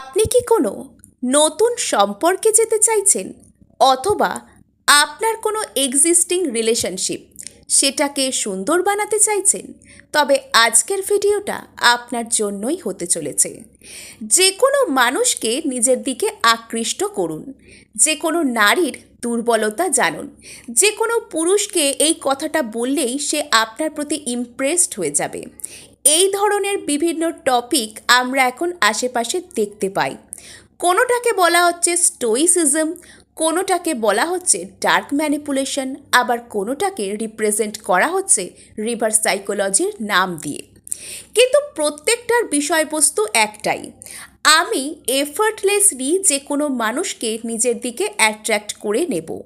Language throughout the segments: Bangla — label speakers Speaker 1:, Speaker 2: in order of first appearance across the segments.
Speaker 1: আপনি কি কোনো নতুন সম্পর্কে যেতে চাইছেন? অথবা আপনার কোনো এক্সিস্টিং রিলেশনশিপ সেটাকে সুন্দর বানাতে চাইছেন? তবে আজকের ভিডিওটা আপনার জন্যই হতে চলেছে। যে কোনো মানুষকে নিজের দিকে আকৃষ্ট করুন। যে কোনো নারীর দুর্বলতা জানুন। যে কোনো পুরুষকে এই কথাটা বললেই সে আপনার প্রতি ইমপ্রেসড হয়ে যাবে। এই ধরনের বিভিন্ন টপিক আমরা এখন আশেপাশে দেখতে পাই। কোনোটাকে বলা হচ্ছে স্টোইসিজম কোনোটাকে বলা হচ্ছে ডার্ক ম্যানিপুলেশন আবার কোনোটাকে রিপ্রেজেন্ট করা হচ্ছে রিভার্স সাইকোলজির নাম দিয়ে। কিন্তু প্রত্যেকটার বিষয়বস্তু একটাই। আমি এফার্টলেসলি যে কোনো মানুষকে নিজের দিকে অ্যাট্রাক্ট করে নেব।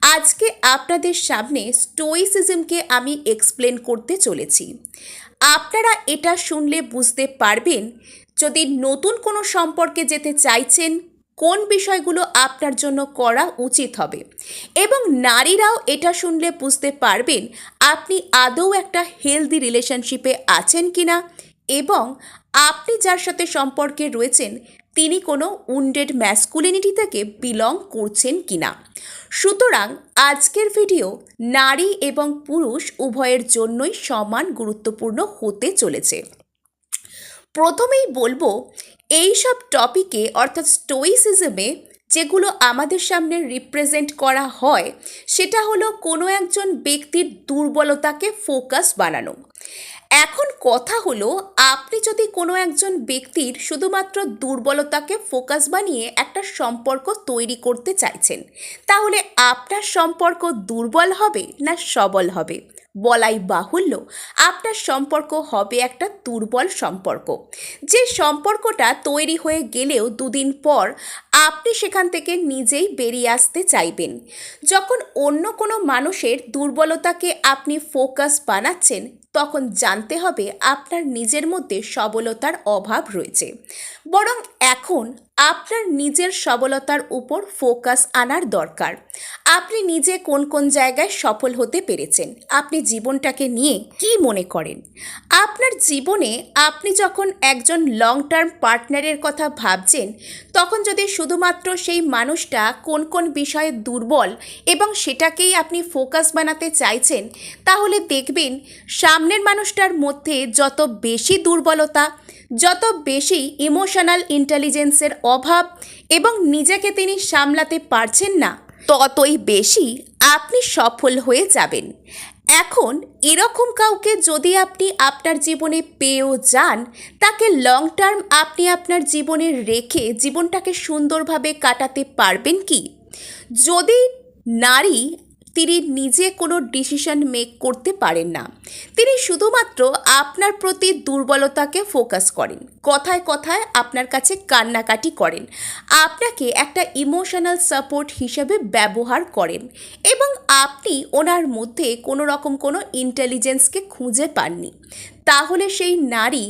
Speaker 1: আজকে আপনাদের সামনে স্টোইসিজমকে আমি এক্সপ্লেন করতে চলেছি। আপনারা এটা শুনলে বুঝতে পারবেন যদি নতুন কোনো সম্পর্কে যেতে চাইছেন, কোন বিষয়গুলো আপনার জন্য করা উচিত হবে। এবং নারীরাও এটা শুনলে বুঝতে পারবেন আপনি আদৌ একটা হেলদি রিলেশনশিপে আছেন কিনা এবং আপনি যার সাথে সম্পর্কে রয়েছেন, তিনি কোনো উন্ডেড ম্যাসকুলিনিটি থেকে বিলং করছেন কিনা। সুতরাং আজকের ভিডিও নারী এবং পুরুষ উভয়ের জন্যই সমান গুরুত্বপূর্ণ হতে চলেছে। প্রথমেই বলব এই সব টপিকে অর্থাৎ স্টোইসিজমে যেগুলো আমাদের সামনে রিপ্রেজেন্ট করা হয়, সেটা হলো কোনো একজন ব্যক্তির দুর্বলতাকে ফোকাস বানানো। এখন কথা হলো, আপনি যদি কোনো একজন ব্যক্তির শুধুমাত্র দুর্বলতাকে ফোকাস বানিয়ে একটা সম্পর্ক তৈরি করতে চাইছেন, তাহলে আপনার সম্পর্ক দুর্বল হবে না সবল হবে? বলাই বাহুল্য, আপনার সম্পর্ক হবে একটা দুর্বল সম্পর্ক। যে সম্পর্কটা তৈরি হয়ে গেলেও দুদিন পর আপনি সেখান থেকে নিজেই বেরিয়ে আসতে চাইবেন। যখন অন্য কোনো মানুষের দুর্বলতাকে আপনি ফোকাস বানাচ্ছেন তখন জানতে হবে আপনার নিজের মধ্যে সবলতার অভাব রয়েছে। বরং এখন আপনার নিজের সবলতার উপর ফোকাস আনার দরকার। আপনি নিজে কোন কোন জায়গায় সফল হতে পেরেছেন? আপনি জীবনটাকে নিয়ে কি মনে করেন? আপনার জীবনে আপনি যখন একজন লং টার্ম পার্টনারের কথা ভাবছেন, তখন যদি শুধুমাত্র সেই মানুষটা কোন কোন বিষয়ে দুর্বল এবং সেটাকেই আপনি ফোকাস বানাতে চাইছেন, তাহলে দেখবেন সামনের মানুষটার মধ্যে যত বেশি দুর্বলতা যত বেশি ইমোশনাল ইন্টেলিজেন্সের অভাব এবং নিজেকে তিনি সামলাতে পারছেন না, ততই বেশি আপনি সফল হয়ে যাবেন। এখন এরকম কাউকে যদি আপনি আপনার জীবনে পেয়েও যান, তাকে লং টার্ম আপনি আপনার জীবনে রেখে জীবনটাকে সুন্দরভাবে কাটাতে পারবেন কি? যদি নারী তিনি নিজে কোনো ডিসিশন মেক করতে পারেন না। তিনি শুধুমাত্র আপনার প্রতি দুর্বলতাকে ফোকাস করেন। কথায় কথায় আপনার কাছে কান্নাকাটি করেন। আপনাকে একটা ইমোশনাল সাপোর্ট হিসেবে ব্যবহার করেন এবং আপনি ওনার মধ্যে কোনো রকম কোনো ইন্টেলিজেন্সকে খুঁজে পাননি। তাহলে সেই নারী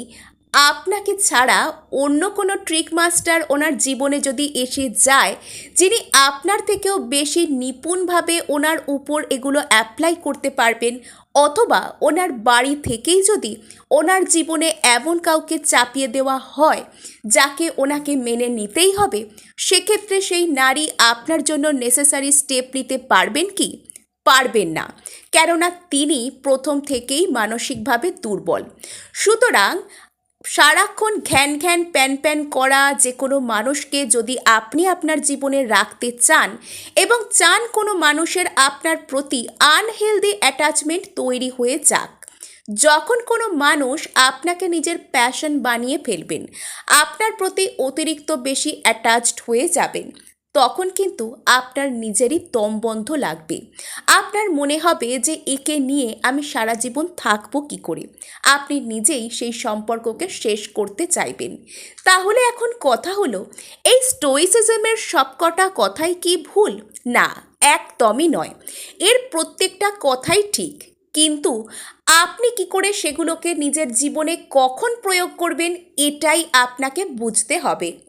Speaker 1: আপনাকে ছাড়া অন্য কোনো ট্রিক মাস্টার ওনার জীবনে যদি এসে যায়, যিনি আপনার থেকেও বেশি নিপুণভাবে ওনার উপর এগুলো অ্যাপ্লাই করতে পারবেন, অথবা ওনার বাড়ি থেকেই যদি ওনার জীবনে এমন কাউকে চাপিয়ে দেওয়া হয়, যাকে ওনাকে মেনে নিতেই হবে, সেক্ষেত্রে সেই নারী আপনার জন্য নেসেসারি স্টেপ নিতে পারবেন কি? পারবেন না। কেননা তিনি প্রথম থেকেই মানসিকভাবে দুর্বল। সুতরাং সারাক্ষণ ঘ্যান ঘ্যান, প্যান প্যান করা যে কোনো মানুষকে যদি আপনি আপনার জীবনে রাখতে চান এবং চান কোনো মানুষের আপনার প্রতি আনহেলদি অ্যাটাচমেন্ট তৈরি হয়ে যাক। যখন কোনো মানুষ আপনাকে নিজের প্যাশন বানিয়ে ফেলবেন, আপনার প্রতি অতিরিক্ত বেশি অ্যাটাচড হয়ে যাবেন। তখন কিন্তু আপনার নিজেরই দমবন্ধ লাগবে। আপনার মনে হবে যে একে নিয়ে আমি সারা জীবন থাকব কী করে? আপনি নিজেই সেই সম্পর্ককে শেষ করতে চাইবেন। তাহলে এখন কথা হলো, এই স্টোইসিজমের সবকটা কথাই কি ভুল? না, একদমই নয়। এর প্রত্যেকটা কথাই ঠিক। কিন্তু আপনি কি করে সেগুলোকে নিজের জীবনে কখন প্রয়োগ করবেন, এটাই আপনাকে বুঝতে হবে।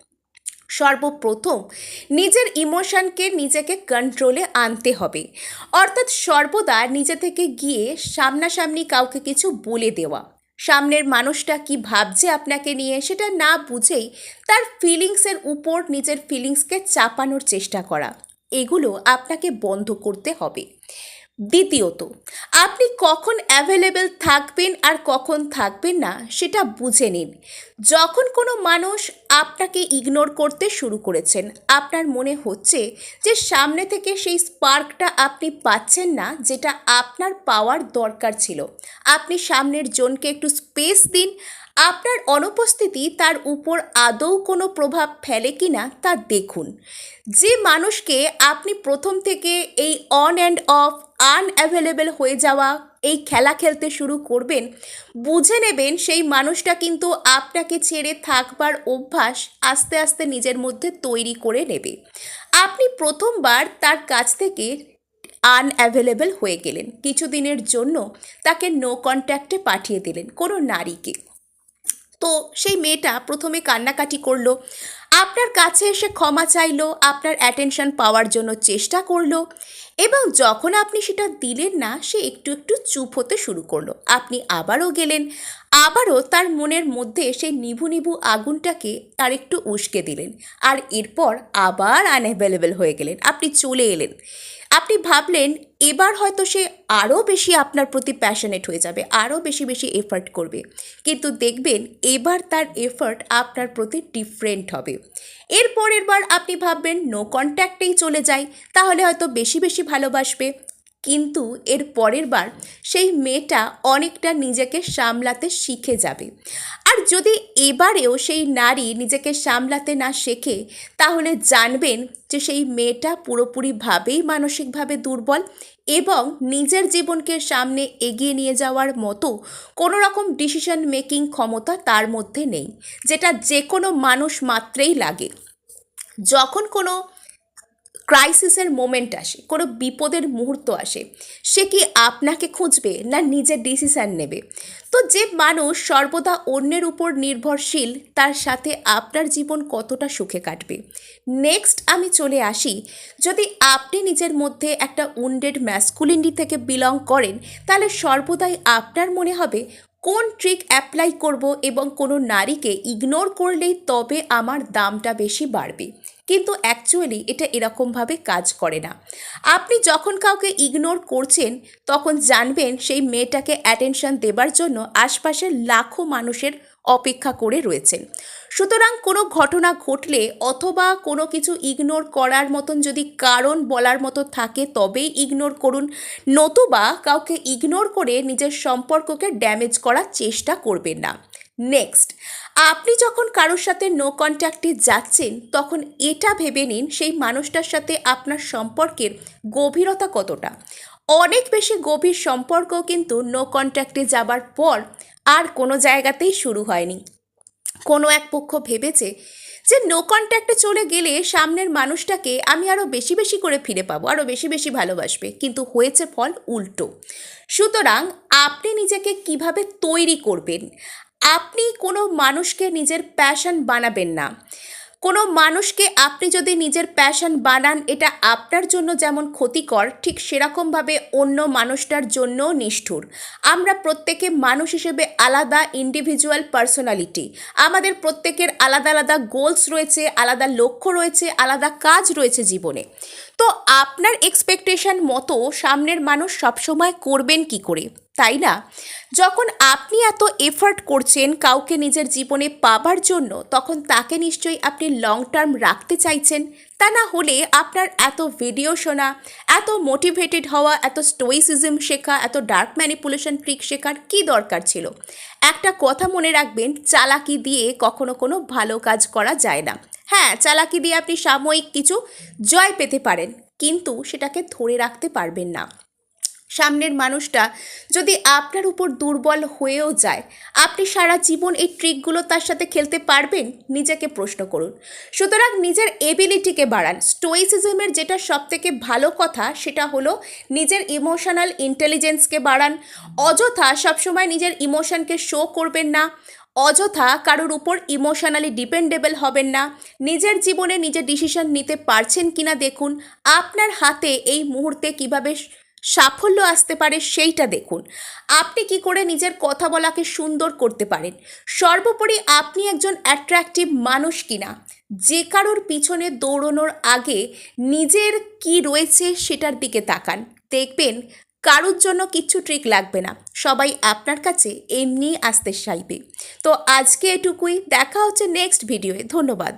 Speaker 1: সর্বপ্রথম নিজের ইমোশনকে নিজেকে কন্ট্রোলে আনতে হবে। অর্থাৎ সর্বদা নিজে থেকে গিয়ে সামনাসামনি কাউকে কিছু বলে দেওয়া। সামনের মানুষটা কি ভাবছে আপনাকে নিয়ে সেটা না বুঝেই তার ফিলিংসের উপর নিজের ফিলিংসকে চাপানোর চেষ্টা করা। এগুলো আপনাকে বন্ধ করতে হবে। দ্বিতীয়ত, আপনি কখন অ্যাভেলেবেল থাকবেন আর কখন থাকবেন না সেটা বুঝে নিন। যখন কোনো মানুষ আপনাকে ইগনোর করতে শুরু করেছেন, আপনার মনে হচ্ছে যে সামনে থেকে সেই স্পার্কটা আপনি পাচ্ছেন না, যেটা আপনার পাওয়ার দরকার ছিল। আপনি সামনের জনকে একটু স্পেস দিন, আপনার অনুপস্থিতি তার উপর আদৌ কোনো প্রভাব ফেলে কি না তা দেখুন। যে মানুষকে আপনি প্রথম থেকে এই অন অ্যান্ড অফ আনঅ্যাভেলেবেল হয়ে যাওয়া, এই খেলা খেলতে শুরু করবেন, বুঝে নেবেন সেই মানুষটা কিন্তু আপনাকে ছেড়ে থাকবার অভ্যাস আস্তে আস্তে নিজের মধ্যে তৈরি করে নেবে। আপনি প্রথমবার তার কাছ থেকে আনঅ্যাভেলেবেল হয়ে গেলেন। কিছুদিনের জন্য তাকে নো কন্ট্যাক্টে পাঠিয়ে দিলেন কোনো নারীকে। তো সেই মেয়েটা প্রথমে কান্নাকাটি করল, আপনার কাছে এসে ক্ষমা চাইলো, আপনার অ্যাটেনশন পাওয়ার জন্য চেষ্টা করল এবং যখন আপনি সেটা দিলেন না, সে একটু একটু চুপ হতে শুরু করল। আপনি আবারও গেলেন। আবারও তার মনের মধ্যে সেই নিভু নিভু আগুনটাকে তার একটু উস্কে দিলেন। আর এরপর আবার আনঅ্যাভেলেবেল হয়ে গেলেন। আপনি চলে এলেন। আপনি ভাবলেন এবার হয়তো সে আরও বেশি আপনার প্রতি প্যাশনেট হয়ে যাবে আরও বেশি বেশি এফার্ট করবে। কিন্তু দেখবেন এবার তার এফার্ট আপনার প্রতি ডিফারেন্ট হবে। এর পরের বার আপনি ভাববেন নো কন্ট্যাক্টেই চলে যাই তাহলে হয়তো বেশি বেশি ভালোবাসবে। কিন্তু এর পরের বার সেই মেয়েটা অনেকটা নিজেকে সামলাতে শিখে যাবে। আর যদি এবারেও সেই নারী নিজেকে সামলাতে না শেখে, তাহলে জানবেন যে সেই মেয়েটা পুরোপুরিভাবেই মানসিকভাবে দুর্বল এবং নিজের জীবনকে সামনে এগিয়ে নিয়ে যাওয়ার মতো কোনো রকম ডিসিশন মেকিং ক্ষমতা তার মধ্যে নেই, যেটা যে কোনো মানুষ মাত্রেই লাগে। যখন কোনো ক্রাইসিসের মোমেন্ট আসে, কোনো বিপদের মুহূর্ত আসে, সে কি আপনাকে খুঁজবে না নিজের ডিসিশান নেবে? তো যে মানুষ সর্বদা অন্যের উপর নির্ভরশীল, তার সাথে আপনার জীবন কতটা সুখে কাটবে? নেক্সট আমি চলে আসি, যদি আপনি নিজের মধ্যে একটা উন্ডেড ম্যাসকুলিনিটি থেকে বিলং করেন, তাহলে সর্বদাই আপনার মনে হবে, কোন ট্রিক অ্যাপ্লাই করব এবং কোনো নারীকে ইগনোর করলেই তবে আমার দামটা বেশি বাড়বে। কিন্তু অ্যাকচুয়ালি এটা এরকমভাবে কাজ করে না। আপনি যখন কাউকে ইগনোর করছেন, তখন জানবেন সেই মেয়েটাকে অ্যাটেনশন দেবার জন্য আশপাশের লাখো মানুষের অপেক্ষা করে রয়েছেন। সুতরাং কোনো ঘটনা ঘটলে অথবা কোনো কিছু ইগনোর করার মতন যদি কারণ বলার মতো থাকে, তবেই ইগনোর করুন। নতুবা কাউকে ইগনোর করে নিজের সম্পর্ককে ড্যামেজ করার চেষ্টা করবেন না। নেক্সট আপনি যখন কারোর সাথে নো কন্ট্যাক্টে যাচ্ছেন, তখন এটা ভেবে নিন সেই মানুষটার সাথে আপনার সম্পর্কের গভীরতা কতটা। অনেক বেশি গভীর সম্পর্ক কিন্তু নো কন্ট্যাক্টে যাবার পর আর কোনো জায়গাতেই শুরু হয়নি। কোনো এক পক্ষ ভেবেছে যে নো কন্ট্যাক্টে চলে গেলে সামনের মানুষটাকে আমি আরও বেশি বেশি করে ফিরে পাবো আরও বেশি বেশি ভালোবাসবে। কিন্তু হয়েছে ফল উল্টো। সুতরাং আপনি নিজেকে কীভাবে তৈরি করবেন? আপনি কোনো মানুষকে নিজের প্যাশন বানাবেন না। কোনো মানুষকে আপনি যদি নিজের প্যাশন বানান, এটা আপনার জন্য যেমন ক্ষতিকর, ঠিক সেরকমভাবে অন্য মানুষটার জন্যও নিষ্ঠুর। আমরা প্রত্যেকে মানুষ হিসেবে আলাদা ইন্ডিভিজুয়াল পার্সোনালিটি আমাদের প্রত্যেকের আলাদা আলাদা গোলস রয়েছে, আলাদা লক্ষ্য রয়েছে, আলাদা কাজ রয়েছে জীবনে। তো আপনার এক্সপেকটেশন মতো সামনের মানুষ সবসময় করবেন কি করে? তাই না? যখন আপনি এত এফার্ট করছেন কাউকে নিজের জীবনে পাবার জন্য, তখন তাকে নিশ্চয়ই আপনি লং টার্ম রাখতে চাইছেন। তা না হলে আপনার এত ভিডিও শোনা, এত মোটিভেটেড হওয়া, এত স্টোইসিজম শেখা, এত ডার্ক ম্যানিপুলেশন ট্রিক শেখার কী দরকার ছিল? একটা কথা মনে রাখবেন, চালাকি দিয়ে কখনো কোনো ভালো কাজ করা যায় না। হ্যাঁ চালাকি দিয়ে আপনি সাময়িক কিছু জয় পেতে পারেন, কিন্তু সেটাকে ধরে রাখতে পারবেন না। সামনের মানুষটা যদি আপনার উপর দুর্বল হয়েও যায়, আপনি সারা জীবন এই ট্রিকগুলো তার সাথে খেলতে পারবেন? নিজেকে প্রশ্ন করুন। সুতরাং নিজের এবিলিটিকে বাড়ান। স্টোইসিজমের যেটা সবথেকে ভালো কথা, সেটা হলো নিজের ইমোশনাল ইন্টেলিজেন্সকে বাড়ান। অযথা সবসময় নিজের ইমোশনকে শো করবেন না। অযথা কারোর উপর ইমোশনালি ডিপেন্ডেবল হবেন না। নিজের জীবনে নিজের ডিসিশন নিতে পারছেন কিনা দেখুন। আপনার হাতে এই মুহূর্তে কীভাবে সাফল্য আসতে পারে সেইটা দেখুন। আপনি কি করে নিজের কথা বলাকে সুন্দর করতে পারেন? সর্বোপরি আপনি একজন অ্যাট্রাকটিভ মানুষ কিনা? যে কারোর পিছনে দৌড়নোর আগে নিজের কি রয়েছে সেটার দিকে তাকান। দেখবেন কারোর জন্য কিচ্ছু ট্রিক লাগবে না। সবাই আপনার কাছে এমনি আসতে চাইবে। তো আজকে এটুকুই। দেখা হচ্ছে নেক্সট ভিডিওয়ে ধন্যবাদ।